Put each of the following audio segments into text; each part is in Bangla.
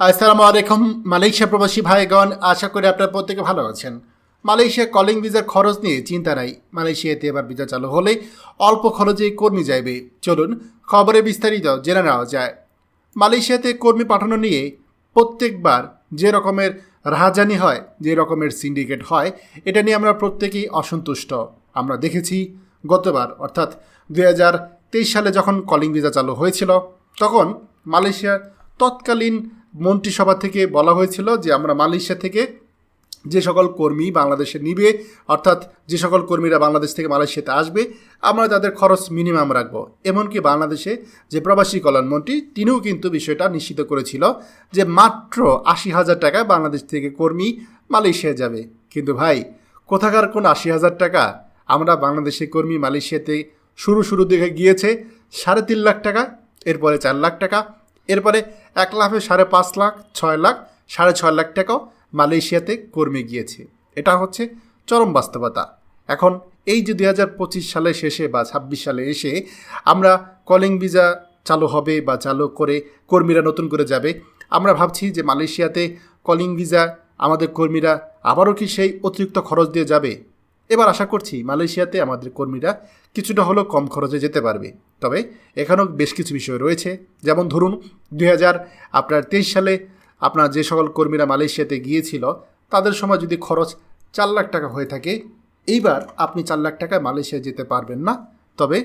আসসালামু আলাইকুম, মালয়েশিয়া প্রবাসী ভাইগণ, আশা করি আপনারা প্রত্যেকে ভালো আছেন। মালয়েশিয়া কলিং ভিসার খরচ নিয়ে চিন্তা নাই, মালয়েশিয়াতে এবার ভিসা চালু হলে অল্প খরচেই কর্মী যাইবে। চলুন, খবরে বিস্তারিত জেনে নেওয়া যায়। মালয়েশিয়াতে কর্মী পাঠানো নিয়ে প্রত্যেকবার যে রকমের রাহাজানি হয়, যে রকমের সিন্ডিকেট হয়, এটা নিয়ে আমরা প্রত্যেকেই অসন্তুষ্ট। আমরা দেখেছি গতবার, অর্থাৎ দু হাজার তেইশ সালে যখন কলিং ভিসা চালু হয়েছিল, তখন মালয়েশিয়ার তৎকালীন মন্ত্রিসভা থেকে বলা হয়েছিল যে আমরা মালয়েশিয়া থেকে যে সকল কর্মী বাংলাদেশে নিবে, অর্থাৎ যে সকল কর্মীরা বাংলাদেশ থেকে মালয়েশিয়াতে আসবে, আমরা তাদের খরচ মিনিমাম রাখব। এমনকি বাংলাদেশে যে প্রবাসী কল্যাণমন্ত্রী তিনিও কিন্তু বিষয়টা নিশ্চিত করেছিল যে মাত্র আশি হাজার টাকা বাংলাদেশ থেকে কর্মী মালয়েশিয়া যাবে। কিন্তু ভাই, কোথাকার কোন আশি হাজার টাকা? আমরা বাংলাদেশে কর্মী মালয়েশিয়াতে শুরু শুরু দিকে গিয়েছে সাড়ে তিন লাখ টাকা, এরপরে চার লাখ টাকা এরপরে এক লাফে সাড়ে পাঁচ লাখ, ছয় লাখ, সাড়ে ছয় লাখ টাকাও মালয়েশিয়াতে কর্মী গিয়েছে। এটা হচ্ছে চরম বাস্তবতা। এখন এই যে দুই হাজার পঁচিশ সালের শেষে বা ছাব্বিশ সালে এসে আমরা কলিং ভিসা চালু হবে বা চালু করে কর্মীরা নতুন করে যাবে, আমরা ভাবছি যে মালয়েশিয়াতে কলিং ভিসা আমাদের কর্মীরা আবারও কি সেই অতিরিক্ত খরচ দিয়ে যাবে? এবার আশা করছি মালয়েশিয়াতে আমাদের কর্মীরা কিছুটা হলেও কম খরচে যেতে পারবে। তবে এখানেও বেশ কিছু বিষয় রয়েছে। যেমন ধরুন, দুই হাজার আপনার তেইশ সালে আপনার যে সকল কর্মীরা মালয়েশিয়াতে গিয়েছিল, তাদের সময় যদি খরচ চার লাখ টাকা হয়ে থাকে, এইবার আপনি চার লাখ টাকায় মালয়েশিয়া যেতে পারবেন না। তবে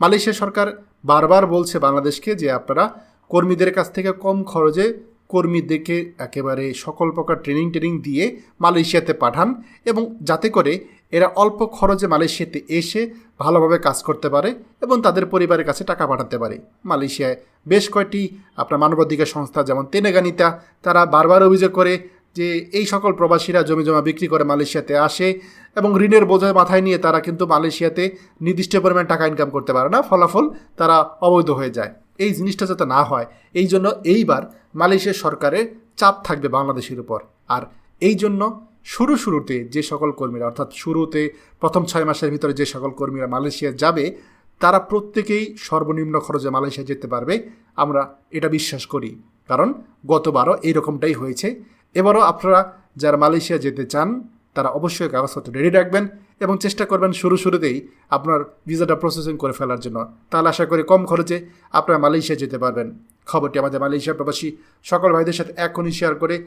মালয়েশিয়া সরকার বারবার বলছে বাংলাদেশকে যে আপনারা কর্মীদের কাছ থেকে কম খরচে কর্মীদেরকে একেবারে সকল প্রকার ট্রেনিং ট্রেনিং দিয়ে মালয়েশিয়াতে পাঠান এবং যাতে করে এরা অল্প খরচে মালয়েশিয়াতে এসে ভালোভাবে কাজ করতে পারে এবং তাদের পরিবারের কাছে টাকা পাঠাতে পারে। মালয়েশিয়ায় বেশ কয়েকটি আপনার মানবাধিকার সংস্থা, যেমন তেনেগানিতা, তারা বারবার অভিযোগ করে যে এই সকল প্রবাসীরা জমি জমা বিক্রি করে মালয়েশিয়াতে আসে এবং ঋণের বোঝায় মাথায় নিয়ে তারা কিন্তু মালয়েশিয়াতে নির্দিষ্ট পরিমাণ টাকা ইনকাম করতে পারে না, ফলাফল তারা অবৈধ হয়ে যায়। এই জিনিসটা যাতে না হয়, এই জন্য এইবার মালয়েশিয়া সরকারের চাপ থাকবে বাংলাদেশের উপর। আর এই জন্য শুরু শুরুতে যে সকল কর্মীরা, অর্থাৎ শুরুতে প্রথম ছয় মাসের ভিতরে যে সকল কর্মীরা মালয়েশিয়া যাবে, তারা প্রত্যেকেই সর্বনিম্ন খরচে মালয়েশিয়া যেতে পারবে। আমরা এটা বিশ্বাস করি। কারণ গতবারও এইরকমটাই হয়েছে। এবারও আপনারা যারা মালয়েশিয়া যেতে চান, তারা অবশ্যই কাগজপত্র রেডি রাখবেন এবং চেষ্টা করবেন শুরু শুরুতেই আপনার ভিসাটা প্রসেসিং করে ফেলার জন্য। তাহলে আশা করি কম খরচে আপনারা মালয়েশিয়া যেতে পারবেন। খবরটি আমাদের মালয়েশিয়া প্রবাসী সকল ভাইদের সাথে এখনই শেয়ার করে